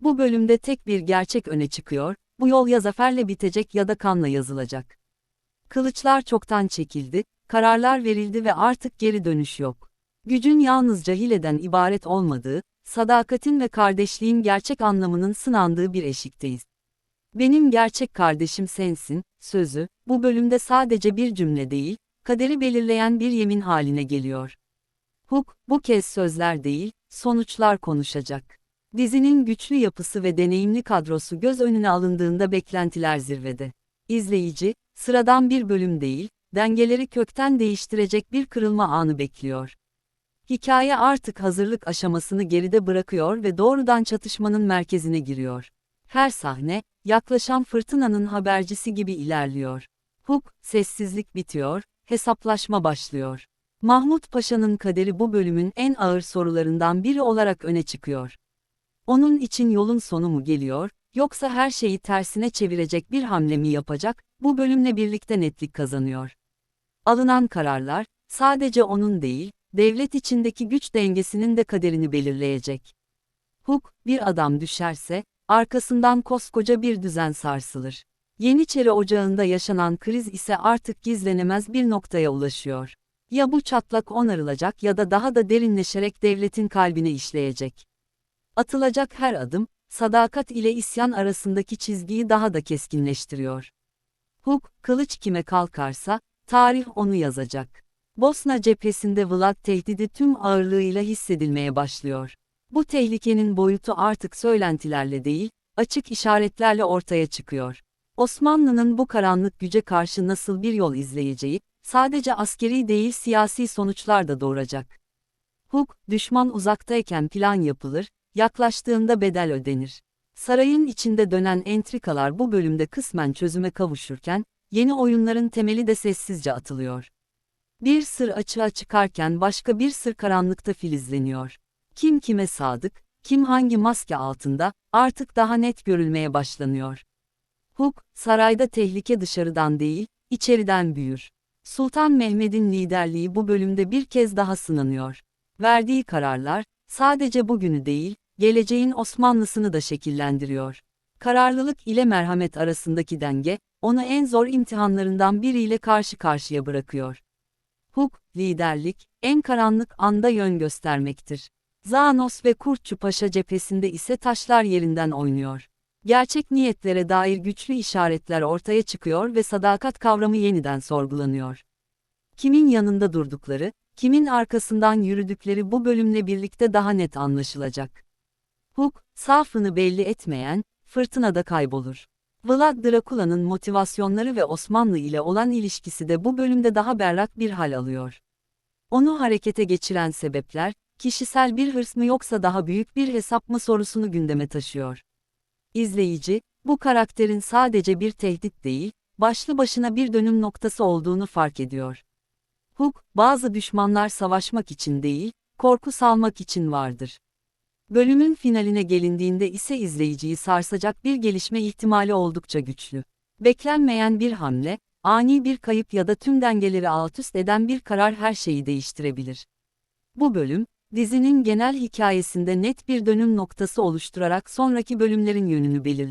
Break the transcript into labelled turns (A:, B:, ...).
A: Bu bölümde tek bir gerçek öne çıkıyor, bu yol ya zaferle bitecek ya da kanla yazılacak. Kılıçlar çoktan çekildi, kararlar verildi ve artık geri dönüş yok. Gücün yalnızca hileden ibaret olmadığı, sadakatin ve kardeşliğin gerçek anlamının sınandığı bir eşikteyiz. Benim gerçek kardeşim sensin, sözü, bu bölümde sadece bir cümle değil, kaderi belirleyen bir yemin haline geliyor. Hook, bu kez sözler değil, sonuçlar konuşacak. Dizinin güçlü yapısı ve deneyimli kadrosu göz önüne alındığında beklentiler zirvede. İzleyici, sıradan bir bölüm değil, dengeleri kökten değiştirecek bir kırılma anı bekliyor. Hikaye artık hazırlık aşamasını geride bırakıyor ve doğrudan çatışmanın merkezine giriyor. Her sahne, yaklaşan fırtınanın habercisi gibi ilerliyor. Hook, sessizlik bitiyor, hesaplaşma başlıyor. Mahmut Paşa'nın kaderi bu bölümün en ağır sorularından biri olarak öne çıkıyor. Onun için yolun sonu mu geliyor, yoksa her şeyi tersine çevirecek bir hamle mi yapacak, bu bölümle birlikte netlik kazanıyor. Alınan kararlar, sadece onun değil, devlet içindeki güç dengesinin de kaderini belirleyecek. Hook, bir adam düşerse, arkasından koskoca bir düzen sarsılır. Yeniçeri Ocağı'nda yaşanan kriz ise artık gizlenemez bir noktaya ulaşıyor. Ya bu çatlak onarılacak ya da daha da derinleşerek devletin kalbine işleyecek. Atılacak her adım, sadakat ile isyan arasındaki çizgiyi daha da keskinleştiriyor. Hook, kılıç kime kalkarsa, tarih onu yazacak. Bosna cephesinde Vlad tehdidi tüm ağırlığıyla hissedilmeye başlıyor. Bu tehlikenin boyutu artık söylentilerle değil, açık işaretlerle ortaya çıkıyor. Osmanlı'nın bu karanlık güce karşı nasıl bir yol izleyeceği, sadece askeri değil siyasi sonuçlar da doğuracak. Hook, düşman uzaktayken plan yapılır, yaklaştığında bedel ödenir. Sarayın içinde dönen entrikalar bu bölümde kısmen çözüme kavuşurken, yeni oyunların temeli de sessizce atılıyor. Bir sır açığa çıkarken başka bir sır karanlıkta filizleniyor. Kim kime sadık, kim hangi maske altında, artık daha net görülmeye başlanıyor. Hook, sarayda tehlike dışarıdan değil, içeriden büyür. Sultan Mehmet'in liderliği bu bölümde bir kez daha sınanıyor. Verdiği kararlar, sadece bugünü değil, geleceğin Osmanlısını da şekillendiriyor. Kararlılık ile merhamet arasındaki denge, onu en zor imtihanlarından biriyle karşı karşıya bırakıyor. Hook, liderlik, en karanlık anda yön göstermektir. Zanos ve Kurtçu Paşa cephesinde ise taşlar yerinden oynuyor. Gerçek niyetlere dair güçlü işaretler ortaya çıkıyor ve sadakat kavramı yeniden sorgulanıyor. Kimin yanında durdukları, kimin arkasından yürüdükleri bu bölümle birlikte daha net anlaşılacak. Hook, safını belli etmeyen, fırtınada kaybolur. Vlad Drakula'nın motivasyonları ve Osmanlı ile olan ilişkisi de bu bölümde daha berrak bir hal alıyor. Onu harekete geçiren sebepler, kişisel bir hırs mı yoksa daha büyük bir hesap mı sorusunu gündeme taşıyor. İzleyici, bu karakterin sadece bir tehdit değil, başlı başına bir dönüm noktası olduğunu fark ediyor. Hook, bazı düşmanlar savaşmak için değil, korku salmak için vardır. Bölümün finaline gelindiğinde ise izleyiciyi sarsacak bir gelişme ihtimali oldukça güçlü. Beklenmeyen bir hamle, ani bir kayıp ya da tüm dengeleri altüst eden bir karar her şeyi değiştirebilir. Bu bölüm, dizinin genel hikayesinde net bir dönüm noktası oluşturarak sonraki bölümlerin yönünü belirler.